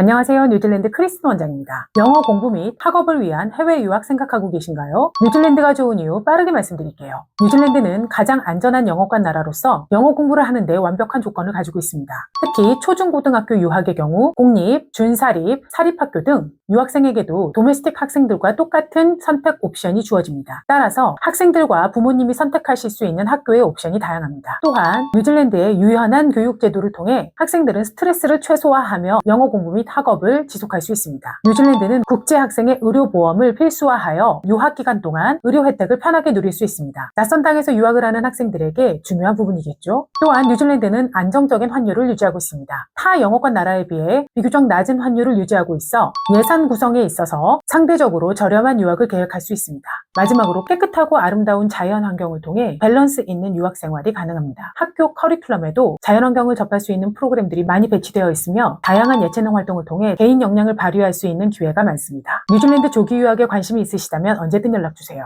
안녕하세요. 뉴질랜드 크리스틴 원장입니다. 영어 공부 및 학업을 위한 해외 유학 생각하고 계신가요? 뉴질랜드가 좋은 이유 빠르게 말씀드릴게요. 뉴질랜드는 가장 안전한 영어권 나라로서 영어 공부를 하는데 완벽한 조건을 가지고 있습니다. 특히 초중고등학교 유학의 경우 공립, 준사립, 사립학교 등 유학생에게도 도메스틱 학생들과 똑같은 선택 옵션이 주어집니다. 따라서 학생들과 부모님이 선택하실 수 있는 학교의 옵션이 다양합니다. 또한 뉴질랜드의 유연한 교육 제도를 통해 학생들은 스트레스를 최소화하며 영어 공부 및 학업을 지속할 수 있습니다. 뉴질랜드는 국제 학생의 의료 보험을 필수화하여 유학 기간 동안 의료 혜택을 편하게 누릴 수 있습니다. 낯선 땅에서 유학을 하는 학생들에게 중요한 부분이겠죠. 또한 뉴질랜드는 안정적인 환율을 유지하고 있습니다. 타 영어권 나라에 비해 비교적 낮은 환율을 유지하고 있어 예산 구성에 있어서 상대적으로 저렴한 유학을 계획할 수 있습니다. 마지막으로 깨끗하고 아름다운 자연 환경을 통해 밸런스 있는 유학 생활이 가능합니다. 학교 커리큘럼에도 자연 환경을 접할 수 있는 프로그램들이 많이 배치되어 있으며 다양한 예체능 활동을 통해 개인 역량을 발휘할 수 있는 기회가 많습니다. 뉴질랜드 조기 유학에 관심이 있으시다면 언제든 연락 주세요.